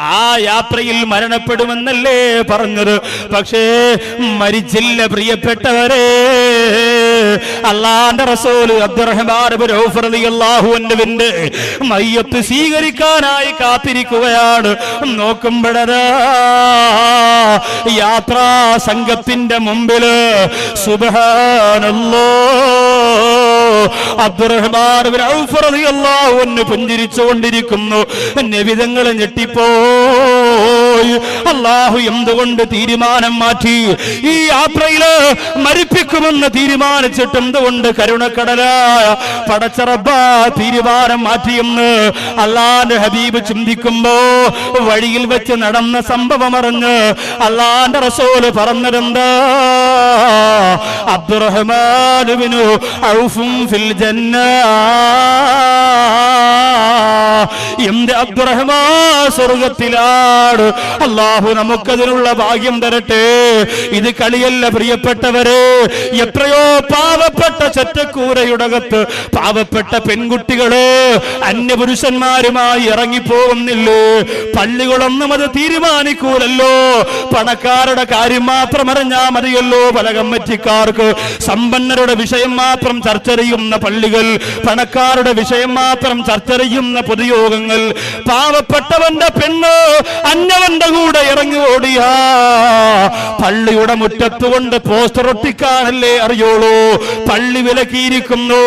ആ യാത്രയിൽ മരണപ്പെടുമെന്നല്ലേ പറഞ്ഞത്. പക്ഷേ മരിച്ചില്ല പ്രിയപ്പെട്ടവരെ. അള്ളാന്റെ റസൂൽ അബ്ദുറഹ്മാൻ ഇബ്നു ഔഫ് റളിയല്ലാഹു അൻഹുവിന്റെ മയ്യത്ത് സ്വീകരിക്കാനായി കാത്തിരിക്കുകയാണ്. നോക്കുമ്പോഴതാ യാത്രാ സംഘത്തിന്റെ മുമ്പിൽ സുബ്ഹാനല്ലോ അബ്ദുറഹ്മാൻ പുഞ്ചിരിച്ചുകൊണ്ടിരിക്കുന്നു. നബിതങ്ങളെ ഞെട്ടിപ്പോയി അള്ളാഹു എന്തുകൊണ്ട് തീരുമാനം മാറ്റി? ഈ യാത്രയിൽ മരിപ്പിക്കുമെന്ന് തീരുമാനിച്ചിട്ട് എന്തുകൊണ്ട് കരുണക്കടലായ പടച്ചറബ തീരുമാനം മാറ്റിയെന്ന് അള്ളാന്റെ ഹബീബ് ചിന്തിക്കുമ്പോ വഴിയിൽ വെച്ച് നടന്ന സംഭവം അറിഞ്ഞ് അള്ളാന്റെ റസോൽ പറഞ്ഞിരുന്ന അബ്ദുറഹ്മാനുവിനു ഔഫും ഫിൽ ജന്ന. എന്റെ അബ്ദുറഹ്മാ സ്വർഗത്തിലാണ്. അള്ളാഹു നമുക്കതിനുള്ള ഭാഗ്യം തരട്ടെ. ഇത് കളിയല്ല പ്രിയപ്പെട്ടവരെ. എത്രയോ പാവപ്പെട്ട ചെറ്റക്കൂരയുടകത്ത് പാവപ്പെട്ട പെൺകുട്ടികൾ അന്യപുരുഷന്മാരുമായി ഇറങ്ങിപ്പോകുന്നില്ലേ പള്ളികളൊന്നും അത് തീരുമാനിക്കൂലല്ലോ. പണക്കാരുടെ കാര്യം മാത്രം അറിഞ്ഞാ മതിയല്ലോ പല കമ്മറ്റിക്കാർക്ക്. സമ്പന്നരുടെ വിഷയം മാത്രം ചർച്ച ചെയ്യുന്ന പള്ളികൾ പണക്കാരുടെ വിഷയം മാത്രം ചർച്ച ചെയ്യുന്ന പൊതുയോഗങ്ങൾ പാവപ്പെട്ടവന്റെ പെണ്ണ് അന്നവന്റെ കൂടെ ഇറങ്ങി ഓടിയാ. പള്ളിയുടെ മുറ്റത്ത് കൊണ്ട് പോസ്റ്റർ ഒട്ടിക്കാനല്ലേ അറിയോളൂ പള്ളി വിലക്കിയിരിക്കുന്നു.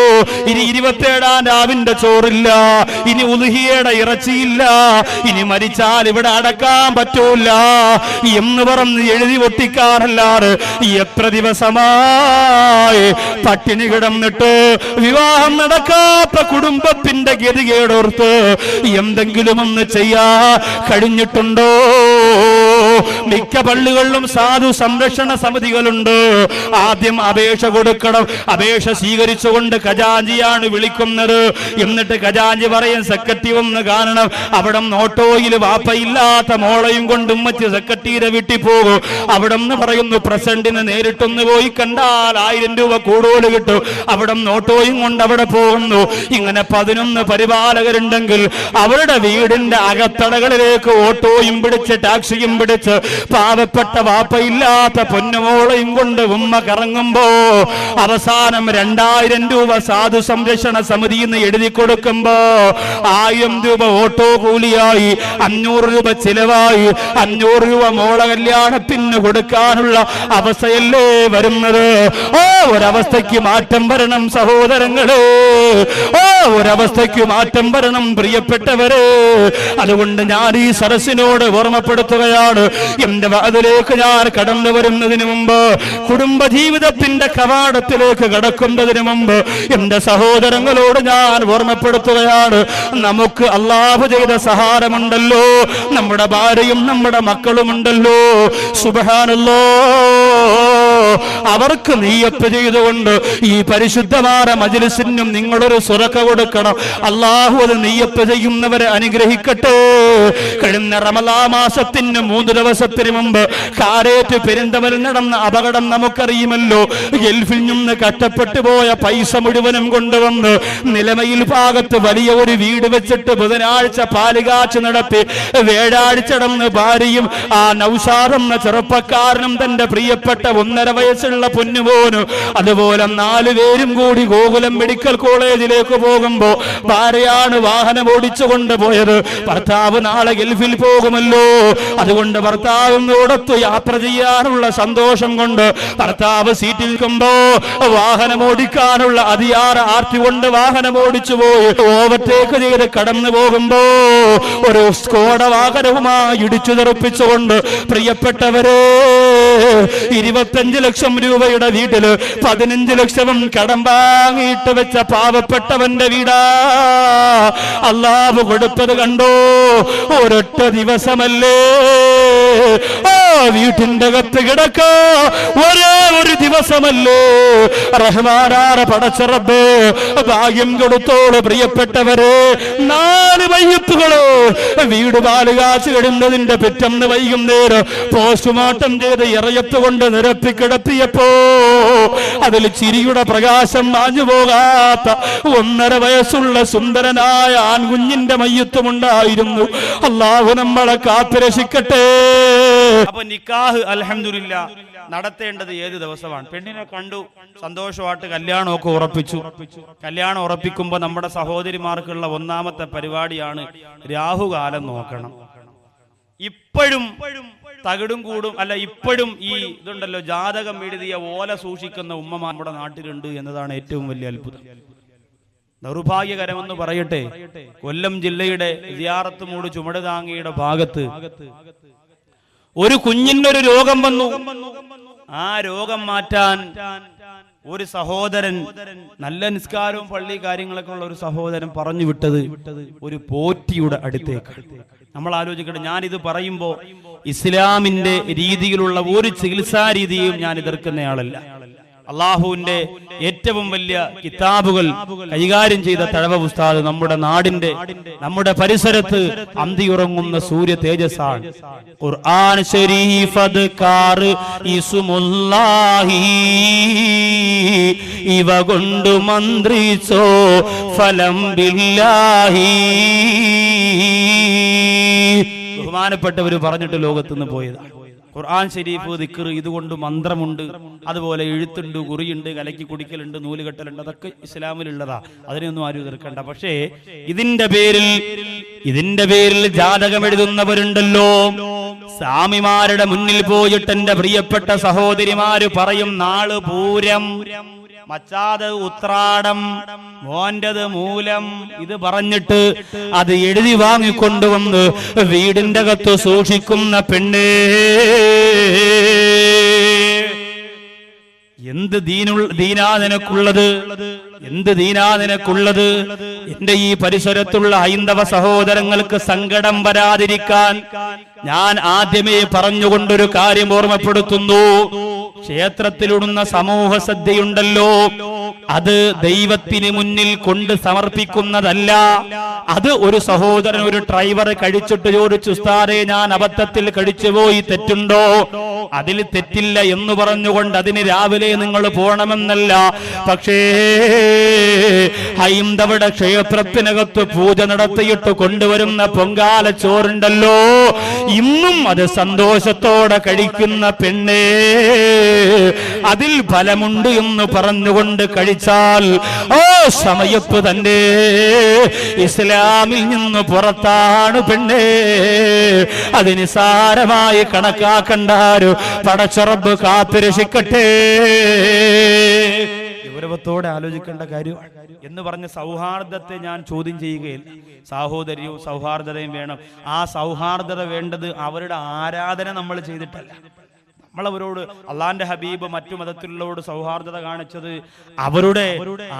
ഇനി ഇരുപത്തേഴാം രാവിന്റെ ചോറില്ല. ഇനി ഉലുഹിയുടെ ഇറച്ചിയില്ല. ഇനി മരിച്ചാൽ ഇവിടെ അടക്കാൻ പറ്റൂല. എന്ന് പറഞ്ഞ് എഴുതി ഒട്ടിക്കാനല്ലാറ് എത്ര ദിവസമായി പട്ടിണി കിടന്നിട്ട് വിവാഹം നടക്കാത്ത കുടുംബത്തിന്റെ ഗതികേടോർത്ത് എന്തെങ്കിലും ഒന്ന് ചെയ്യാ. കഴിഞ്ഞിട്ടുണ്ടോ? മിക്ക പള്ളികളിലും സാധു സംരക്ഷണ സമിതികളുണ്ട്. ആദ്യം അപേക്ഷ കൊടുക്കണം. അപേക്ഷ സ്വീകരിച്ചുകൊണ്ട് ഖജാഞ്ചിയാണ് വിളിക്കുന്നത്. എന്നിട്ട് ഖജാഞ്ചി പറയും സെക്രട്ടറി ഒന്ന് കാണണം. അവിടെ ഓട്ടോയിൽ വാപ്പയില്ലാത്ത മോളയും കൊണ്ട് ഉമ്മച്ച് സെക്രട്ടറിയുടെ വീട്ടിൽ പോകും. അവിടെ നിന്ന് പറയുന്നു പ്രസിഡന്റിന് നേരിട്ടൊന്ന് പോയി കണ്ടാൽ ആയിരം രൂപ കൂടുതൽ കിട്ടും. അവിടെ നോട്ടോയും കൊണ്ട് അവിടെ പോകുന്നു. ഇങ്ങനെ പതിനൊന്ന് പരിപാലകരുണ്ടെങ്കിൽ അവരുടെ വീടിന്റെ അകത്തടകളിലേക്ക് ഓട്ടോയും പിടിച്ച് ടാക്സിയും പിടിച്ച് പാവപ്പെട്ട വാപ്പയില്ലാത്ത പൊന്നുമോളയും കൊണ്ട് ഉമ്മ കറങ്ങുമ്പോ അവസാനം രണ്ടായിരം രൂപ സാധു സംരക്ഷണ നിന്ന് എഴുതി കൊടുക്കുമ്പോ ആയിരം രൂപ ഓട്ടോ കൂലിയായി അഞ്ഞൂറ് രൂപ ചിലവായി അഞ്ഞൂറ് രൂപ മോള കല്യാണത്തിന് കൊടുക്കാനുള്ള അവസ്ഥയല്ലേ വരുന്നത്? ഓ ഒരവസ്ഥയ്ക്ക് മാറ്റം വരണം സഹോദരങ്ങളെ. ഓ ഒരവസ്ഥയ്ക്ക് മാറ്റം വരണം പ്രിയപ്പെട്ടവരെ. അതുകൊണ്ട് ഞാൻ ഈ സരസിനോട് ഓർമ്മപ്പെടുത്തുകയാണ്. എന്റെ അതിലേക്ക് ഞാൻ കടന്നു വരുന്നതിന് മുമ്പ് കുടുംബ ജീവിതത്തിന്റെ കവാടത്തിലേക്ക് കടക്കുന്നതിന് മുമ്പ് എന്റെ സഹോദരങ്ങളോട് ഞാൻ ഓർമ്മപ്പെടുത്തുകയാണ്. നമുക്ക് അള്ളാഹു ചെയ്ത സഹാരമുണ്ടല്ലോ നമ്മുടെ ഭാര്യയും നമ്മുടെ മക്കളുമുണ്ടല്ലോ. സുബഹാനല്ലോ. അവർക്ക് നീയത്ത് ചെയ്തുകൊണ്ട് ഈ പരിശുദ്ധമായ മജിലിസിനും നിങ്ങളൊരു സുരക്ക കൊടുക്കണം. അള്ളാഹു അത് നീയത്ത് ചെയ്യുന്നവരെ അനുഗ്രഹിക്കട്ടെ. കഴിഞ്ഞ റമലാ മാസത്തിന് മൂന്ന് ദിവസത്തിന് മുമ്പ് കാരേറ്റ് പെരിന്തമരിൽ നടന്ന അപകടം നമുക്കറിയുമല്ലോ. ഗൾഫിൽ നിന്ന് കഷ്ടപ്പെട്ടു പോയ പൈസ മുഴുവനും കൊണ്ടുവന്ന് നിലമയിൽ ഭാഗത്ത് വലിയ ഒരു വീട് വെച്ചിട്ട് ബുധനാഴ്ച പാലുകാച്ച് നടത്തി വേഴാഴ്ചടന്ന് ഭാര്യയും ആ നൗഷാദ് എന്ന ചെറുപ്പക്കാരനും തന്റെ പ്രിയപ്പെട്ട ഒന്നര വയസ്സുള്ള പൊന്നുപോനും. അതുപോലെ നാലു പേരും കൂടി ഗോകുലം മെഡിക്കൽ കോളേജിലേക്ക് പോകുമ്പോ ഭാര്യയാണ് വാഹനം ഓടിച്ചു കൊണ്ടുപോയത്. ഭർത്താവ് നാളെ ഗൾഫിൽ പോകുമല്ലോ. അതുകൊണ്ട് ഭർത്താവിനോടൊത്ത് യാത്ര ചെയ്യാനുള്ള സന്തോഷം കൊണ്ട് ഭർത്താവ് സീറ്റിൽ നിൽക്കുമ്പോ വാഹനം ഓടിക്കാനുള്ള അതിയാറ ആർത്തി കൊണ്ട് വാഹനം ഓടിച്ചു പോയി. ഓവർടേക്ക് ചെയ്ത് കടന്നു പോകുമ്പോ ഒരു സ്കോട വാഹനവുമായി ഇടിച്ചു തെറിപ്പിച്ചുകൊണ്ട് പ്രിയപ്പെട്ടവരെ ഇരുപത്തഞ്ച് ലക്ഷം രൂപയുടെ വീട്ടിൽ പതിനഞ്ച് ലക്ഷവും കടം വാങ്ങിയിട്ട് വെച്ച പാവപ്പെട്ടവന്റെ വീടാ. അള്ളാവ് കൊടുത്തത് കണ്ടോ? ഒരൊറ്റ ദിവസമല്ലേ? വീട്ടിന്റെ അകത്ത് കിടക്ക. ഒരേ ഒരു ദിവസമല്ലോ. റഹ്മാനാറ പടച്ചറബ് ഭാഗ്യം കൊടുത്തോൾ പ്രിയപ്പെട്ടവരെ. നാല് മയ്യത്തുകൾ വീട് പാലുകാച്ച് കിടുന്നതിന്റെ പിറ്റന്ന് വൈകുന്നേരം പോസ്റ്റ്മോർട്ടം ചെയ്ത് ഇറയത്ത് കൊണ്ട് നിരത്തി കിടത്തിയപ്പോ അതിൽ ചിരിയുടെ പ്രകാശം മാഞ്ഞു പോകാത്ത ഒന്നര വയസ്സുള്ള സുന്ദരനായ ആൺകുഞ്ഞിന്റെ മയ്യത്തുമുണ്ടായിരുന്നു. അള്ളാഹു നമ്മളെ കാത്തുരക്ഷിക്കട്ടെ. അപ്പൊ നിക്കാഹ് അലഹമില്ല നടത്തേണ്ടത് ഏത് ദിവസമാണ്? പെണ്ണിനെ കണ്ടു സന്തോഷമായിട്ട് കല്യാണമൊക്കെ ഉറപ്പിച്ചു. കല്യാണം ഉറപ്പിക്കുമ്പോ നമ്മുടെ സഹോദരിമാർക്കുള്ള ഒന്നാമത്തെ പരിപാടിയാണ് രാഹുകാലം നോക്കണം. ഇപ്പോഴും തകിടും കൂടും അല്ല ഇപ്പോഴും ഈ ഇതുണ്ടല്ലോ ജാതകം എഴുതിയ ഓല സൂക്ഷിക്കുന്ന ഉമ്മ നമ്മുടെ നാട്ടിലുണ്ട് എന്നതാണ് ഏറ്റവും വലിയ അത്ഭുതം. ദൗർഭാഗ്യകരമെന്ന് പറയട്ടെ കൊല്ലം ജില്ലയുടെ സിയാറത്തുമൂട് ചുമടുതാങ്ങിയുടെ ഭാഗത്ത് ഒരു കുഞ്ഞിനൊരു രോഗം വന്നു. ആ രോഗം മാറ്റാൻ ഒരു സഹോദരൻ നല്ല നിസ്കാരവും പള്ളി കാര്യങ്ങളൊക്കെ ഉള്ള ഒരു സഹോദരൻ പറഞ്ഞു വിട്ടത് ഒരു പോറ്റിയുടെ അടുത്തേക്ക് നമ്മൾ ആലോചിക്കട്ടെ ഇത് പറയുമ്പോ ഇസ്ലാമിന്റെ രീതിയിലുള്ള ഒരു ചികിത്സാ രീതിയും ഞാൻ എതിർക്കുന്നയാളല്ല. അള്ളാഹുവിന്റെ ഏറ്റവും വലിയ കിതാബുകൾ കൈകാര്യം ചെയ്ത തഴവ ഉസ്താദ് നമ്മുടെ നാടിന്റെ നമ്മുടെ പരിസരത്ത് അന്തിയുറങ്ങുന്ന സൂര്യ തേജസ്സാണ്. ഖുർആൻ ഷരീഫത് കാർ ഇവ കൊണ്ട് മന്ത്രിച്ചോ ഫലം ബില്ലാഹി. ബഹുമാനപ്പെട്ടവർ പറഞ്ഞിട്ട് ലോകത്തുനിന്ന് പോയതാണ് ഖുർആൻ ഷരീഫ് ദിക്കർ ഇതുകൊണ്ട് മന്ത്രമുണ്ട്. അതുപോലെ എഴുത്തുണ്ട് കുറിയുണ്ട് കലക്കി കുടിക്കലുണ്ട് നൂലുകെട്ടലുണ്ട്. അതൊക്കെ ഇസ്ലാമിലുള്ളതാ. അതിനൊന്നും ആരും എതിർക്കണ്ട. പക്ഷേ ഇതിന്റെ പേരിൽ ഇതിന്റെ പേരിൽ ജാതകം എഴുതുന്നവരുണ്ടല്ലോ സ്വാമിമാരുടെ മുന്നിൽ പോയിട്ട് എന്റെ പ്രിയപ്പെട്ട സഹോദരിമാര് പറയും നാൾ പൂരം. മച്ചാത് ഉത്രാടം മോന്റത് മൂലം ഇത് പറഞ്ഞിട്ട് അത് എഴുതി വാങ്ങിക്കൊണ്ടുവന്ന് വീടിന്റെ അകത്ത് സൂക്ഷിക്കുന്ന പെണ്ണേ. എന്ത് ദീനു ദീനാ നിനക്കുള്ളത് എന്ത് ദീനാ നിനക്കുള്ളത് എന്റെ ഈ പരിസരത്തുള്ള ഹൈന്ദവ സഹോദരങ്ങൾക്ക് സങ്കടം വരാതിരിക്കാൻ ഞാൻ ആദ്യമേ പറഞ്ഞുകൊണ്ടൊരു കാര്യം ഓർമ്മപ്പെടുത്തുന്നു. ക്ഷേത്രത്തിലിടുന്ന സമൂഹ സദ്യയുണ്ടല്ലോ. അത് ദൈവത്തിന് മുന്നിൽ കൊണ്ട് സമർപ്പിക്കുന്നതല്ല. അത് ഒരു സഹോദരൻ ഒരു ഡ്രൈവർ കഴിച്ചിട്ട് ചോദിച്ചു ഉസ്താദെ ഞാൻ അബദ്ധത്തിൽ കഴിച്ചുപോയി തെറ്റുണ്ടോ? അതിൽ തെറ്റില്ല എന്ന് പറഞ്ഞുകൊണ്ട് അതിന് രാവിലെ നിങ്ങൾ പോകണമെന്നല്ല. പക്ഷേ ഹൈന്ദവട ക്ഷേത്രത്തിനകത്ത് പൂജ നടത്തിയിട്ട് കൊണ്ടുവരുന്ന പൊങ്കാല ചോറുണ്ടല്ലോ. ഇന്നും അത് സന്തോഷത്തോടെ കഴിക്കുന്ന പെണ്ണേ അതിൽ ഫലമുണ്ട് എന്ന് പറഞ്ഞുകൊണ്ട് കഴിച്ചാൽ ഓ സമയത്ത് തന്നെ ഇസ്ലാമിൽ നിന്ന് പുറത്താണ് പെണ്ണേ. അത് നിസാരമായി കണക്കാക്കണ്ടാരു പടച്ചുറപ്പ് കാത്തുരക്ഷിക്കട്ടെ. ഗൗരവത്തോടെ ആലോചിക്കേണ്ട കാര്യമാണ് എന്ന് പറഞ്ഞ സൗഹാർദ്ദത്തെ ഞാൻ ചോദ്യം ചെയ്യുകയില്ല. സാഹോദര്യവും സൗഹാർദ്ദതയും വേണം. ആ സൗഹാർദ്ദത വേണ്ടത് അവരുടെ ആരാധന നമ്മൾ ചെയ്തിട്ടല്ല. നമ്മളവരോട് അള്ളാന്റെ ഹബീബ് മറ്റു മതത്തിലുള്ളവരോട് സൗഹാർദ്ദത കാണിച്ചത് അവരുടെ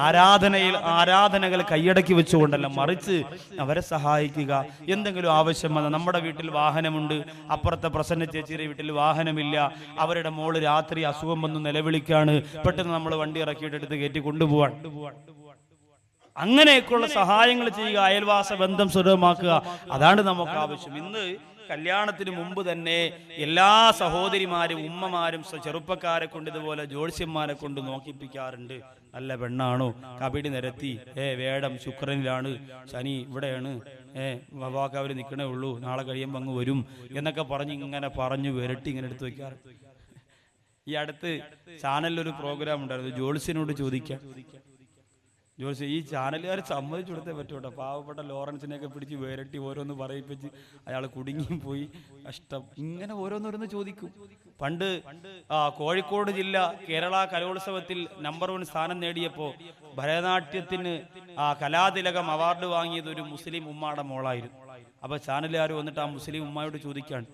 ആരാധനയിൽ ആരാധനകൾ കൈയടക്കി വെച്ചുകൊണ്ടല്ല മറിച്ച് അവരെ സഹായിക്കുക. എന്തെങ്കിലും ആവശ്യം വന്ന നമ്മുടെ വീട്ടിൽ വാഹനമുണ്ട് അപ്പുറത്തെ പ്രസന്ന ചേച്ചിയുടെ വീട്ടിൽ വാഹനമില്ല അവരുടെ മോൾ രാത്രി അസുഖം വന്ന് നിലവിളിക്കാണ് പെട്ടെന്ന് നമ്മൾ വണ്ടി ഇറക്കിയിട്ട് എടുത്ത് കയറ്റി കൊണ്ടുപോവാൻ അങ്ങനെയൊക്കെയുള്ള സഹായങ്ങൾ ചെയ്യുക അയൽവാസ ബന്ധം സുലഭമാക്കുക അതാണ് നമുക്ക് ആവശ്യം. ഇന്ന് കല്യാണത്തിന് മുമ്പ് തന്നെ എല്ലാ സഹോദരിമാരും ഉമ്മമാരും ചെറുപ്പക്കാരെ കൊണ്ട് ഇതുപോലെ ജ്യോത്സ്യന്മാരെ കൊണ്ട് നോക്കിപ്പിക്കാറുണ്ട്. നല്ല പെണ്ണാണോ? കബഡി നിരത്തി. ഏ വേടം ശുക്രനിലാണ്. ശനി ഇവിടെയാണ്. ഏ വാക്ക് നിൽക്കണേ ഉള്ളൂ. നാളെ കഴിയുമ്പോൾ അങ്ങ് വരും എന്നൊക്കെ പറഞ്ഞ് ഇങ്ങനെ പറഞ്ഞു വിരട്ടി ഇങ്ങനെ എടുത്തു വെക്കാറ്. ഈ അടുത്ത് ചാനലിൽ ഒരു പ്രോഗ്രാം ഉണ്ടായിരുന്നു. ജോൾസിനോട് ചോദിക്കാം. ജോൾസി ഈ ചാനലുകാർ സമ്മതിച്ചു കൊടുത്തേ പറ്റൂട്ടോ പാവപ്പെട്ട ലോറൻസിനെയൊക്കെ പിടിച്ച് വേരട്ടി ഓരോന്ന് പറയിപ്പിച്ച് അയാൾ കുടുങ്ങിയും പോയി. കഷ്ടം. ഇങ്ങനെ ഓരോന്നോരോന്ന് ചോദിക്കും. പണ്ട് ആ കോഴിക്കോട് ജില്ല കേരള കലോത്സവത്തിൽ നമ്പർ വൺ സ്ഥാനം നേടിയപ്പോൾ ഭരതനാട്യത്തിന് ആ കലാതിലകം അവാർഡ് വാങ്ങിയത് ഒരു മുസ്ലിം ഉമ്മാടെ മോളായിരുന്നു. അപ്പൊ ചാനലുകാർ വന്നിട്ട് ആ മുസ്ലിം ഉമ്മയോട് ചോദിക്കാണ്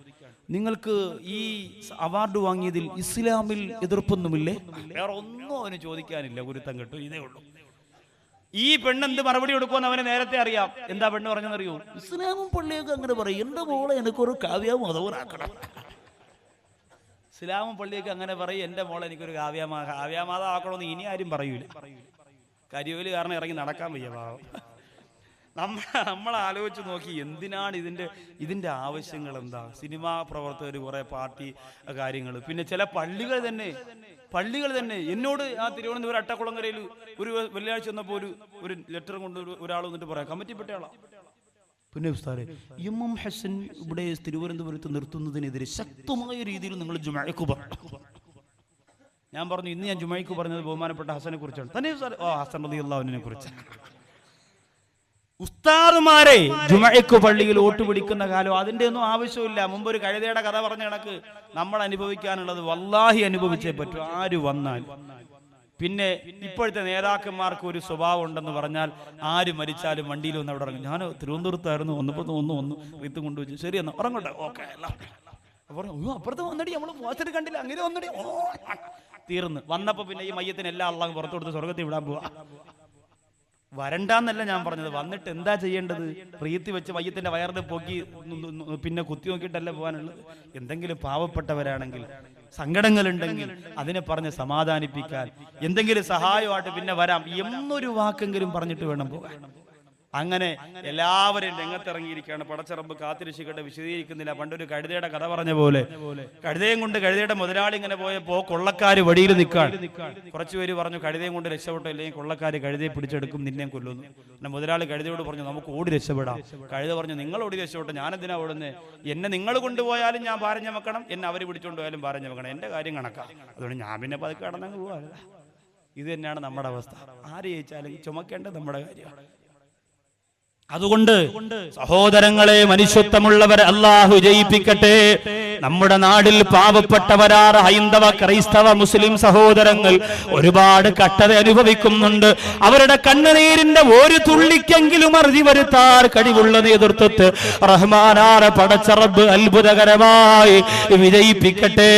നിങ്ങൾക്ക് ഈ അവാർഡ് വാങ്ങിയതിൽ ഇസ്ലാമിൽ എതിർപ്പൊന്നുമില്ലേ? വേറെ ഒന്നും അവന് ചോദിക്കാനില്ല ഗുരുത്തം കിട്ടും. ഇതേ ഉള്ളൂ. ഈ പെണ്ണ് എന്ത് മറുപടി കൊടുക്കുമെന്ന് അവന് നേരത്തെ അറിയാം. എന്താ പെണ്ണ് പറഞ്ഞെന്നറിയോ ഇസ്ലാമും പള്ളിയൊക്കെ അങ്ങനെ പറയും. എന്റെ മോളെ എനിക്കൊരു കാവ്യ മതവറാക്കണം ഇസ്ലാമും പള്ളിയൊക്കെ അങ്ങനെ പറയും. എന്റെ മോളെ എനിക്കൊരു കാവ്യമാ കാവ്യാമാത ആക്കണമെന്ന് ഇനി ആരും പറയൂല. കരിയോൽ കാരണം ഇറങ്ങി നടക്കാൻ വയ്യ പാവം. നമ്മൾ നമ്മൾ ആലോചിച്ച് നോക്കി എന്തിനാണ് ഇതിന്റെ ഇതിന്റെ ആവശ്യങ്ങൾ എന്താ സിനിമാ പ്രവർത്തകർ കുറേ പാർട്ടി കാര്യങ്ങൾ. പിന്നെ ചില പള്ളികൾ തന്നെ പള്ളികൾ തന്നെ. എന്നോട് ആ തിരുവനന്തപുരം അട്ടക്കുളങ്ങരയിൽ ഒരു വെള്ളിയാഴ്ച വന്നപ്പോൾ ഒരു ഒരു ലെറ്റർ കൊണ്ട് ഒരു- ഒരാൾ വന്നിട്ട് പറയാം. കമ്മിറ്റിപ്പെട്ട ആളാ പിന്നെ ഉസ്താറെ എം എം ഹസൻ ഇവിടെ തിരുവനന്തപുരത്ത് നിർത്തുന്നതിനെതിരെ ശക്തമായ രീതിയിൽ നിങ്ങൾ ജുമഴക്ക് പറഞ്ഞു ഞാൻ പറഞ്ഞു ഇന്ന് ഞാൻ ജുമൈക്ക് പറഞ്ഞത് ബഹുമാനപ്പെട്ട ഹസനെ കുറിച്ചാണ്. തന്നെ? ഓ ഹസൻ അള്ളാഹുവിനെ കുറിച്ച്. ഉസ്താദുമാരെ ജുമഴക്ക് പള്ളിയിൽ വോട്ട് പിടിക്കുന്ന കാലം അതിന്റെ ഒന്നും ആവശ്യമില്ല. മുമ്പ് ഒരു കഴുതയുടെ കഥ പറഞ്ഞ കണക്ക് നമ്മൾ അനുഭവിക്കാനുള്ളത് വല്ലാഹി അനുഭവിച്ചേ പറ്റൂ. ആര് വന്നാൽ? പിന്നെ ഇപ്പോഴത്തെ നേതാക്കന്മാർക്ക് ഒരു സ്വഭാവം ഉണ്ടെന്ന് പറഞ്ഞാൽ ആര് മരിച്ചാലും വണ്ടിയിൽ ഒന്ന് അവിടെ ഇറങ്ങും. ഞാൻ തിരുവനന്തപുരത്തായിരുന്നു ഒന്നപ്പുറത്ത് ഒന്ന് ഒന്ന് റീത്ത് കൊണ്ടുവച്ചു ശരി എന്നാ ഉറങ്ങട്ടെ? ഓക്കെ അപ്പോൾ അപ്പുറത്ത് വന്നടി നമ്മൾ വാച്ചത് കണ്ടില്ല. അങ്ങനെ വന്നടി. തീർന്ന്. വന്നപ്പോ പിന്നെ ഈ മയ്യത്തിന് എല്ലാ അള്ളാഹ് പുറത്തു കൊടുത്ത് സ്വർഗത്തിൽ വിടാൻ പോവാ. വരണ്ടാന്നല്ല ഞാൻ പറഞ്ഞത്. വന്നിട്ട് എന്താ ചെയ്യേണ്ടത്? പ്രീത്തി വെച്ച് വയ്യത്തിന്റെ വയറിന് പൊക്കി പിന്നെ കുത്തി നോക്കിയിട്ടല്ല പോകാനുള്ളത്? എന്തെങ്കിലും പാവപ്പെട്ടവരാണെങ്കിൽ സങ്കടങ്ങളുണ്ടെങ്കിൽ അതിനെ പറഞ്ഞ് സമാധാനിപ്പിക്കാൻ എന്തെങ്കിലും സഹായമായിട്ട് പിന്നെ വരാം. എന്നൊരു വാക്കെങ്കിലും പറഞ്ഞിട്ട് വേണം പോകാൻ. അങ്ങനെ എല്ലാവരും രംഗത്തിറങ്ങിയിരിക്കുകയാണ്. പടച്ചറമ്പ് കാത്തിരക്ഷിക്കട്ടെ വിശദീകരിക്കുന്നില്ല. പണ്ടൊരു കഴുതയുടെ കഥ പറഞ്ഞ പോലെ കഴുതയും കൊണ്ട് കഴുതയുടെ മുതലാളി ഇങ്ങനെ പോയപ്പോ കൊള്ളക്കാര് വടിയിൽ നിൽക്കാൻ കുറച്ചുപേര് പറഞ്ഞു കഴുതയും കൊണ്ട് രക്ഷപ്പെട്ടു? അല്ലെങ്കിൽ കൊള്ളക്കാര് കഴുതയെ പിടിച്ചെടുക്കും നിന്നെ കൊല്ലുന്നു. പിന്നെ മുതലാളി കഴുതയോട് പറഞ്ഞു നമുക്ക് ഓടി രക്ഷപ്പെടാം. കഴുത പറഞ്ഞു നിങ്ങൾ ഓടി രക്ഷപ്പെട്ടു? ഞാൻ എന്തിനാ ഓടുന്നത് എന്നെ നിങ്ങൾ കൊണ്ടുപോയാലും ഞാൻ ഭാരം വെക്കണം. എന്നെ അവർ പിടിച്ചോണ്ട് പോയാലും ഭാരം വെക്കണം. എന്റെ കാര്യം കണക്കാം. അതുകൊണ്ട് ഞാൻ പിന്നെ പതുക്കെ കടന്നങ്ങ് പോവാ. ഇത് തന്നെയാണ് നമ്മുടെ അവസ്ഥ. ആര് ജയിച്ചാലും ചുമക്കേണ്ടത് നമ്മുടെ കാര്യമാണ്. അതുകൊണ്ട് സഹോദരങ്ങളെ മനുഷ്യത്വമുള്ളവരെ അള്ളാഹു ജയിപ്പിക്കട്ടെ. നമ്മുടെ നാടിൽ പാവപ്പെട്ടവരാർ ഹൈന്ദവ ക്രൈസ്തവ മുസ്ലിം സഹോദരങ്ങൾ ഒരുപാട് കട്ടത അനുഭവിക്കുന്നുണ്ട്. അവരുടെ കണ്ണുനീരിന്റെ ഒരു തുള്ളിക്കെങ്കിലും അറുതി വരുത്താർ കഴിവുള്ള നേതൃത്വത്തെ റഹ്മാനാറ പടച്ചറബ് അത്ഭുതകരമായി വിജയിപ്പിക്കട്ടെ.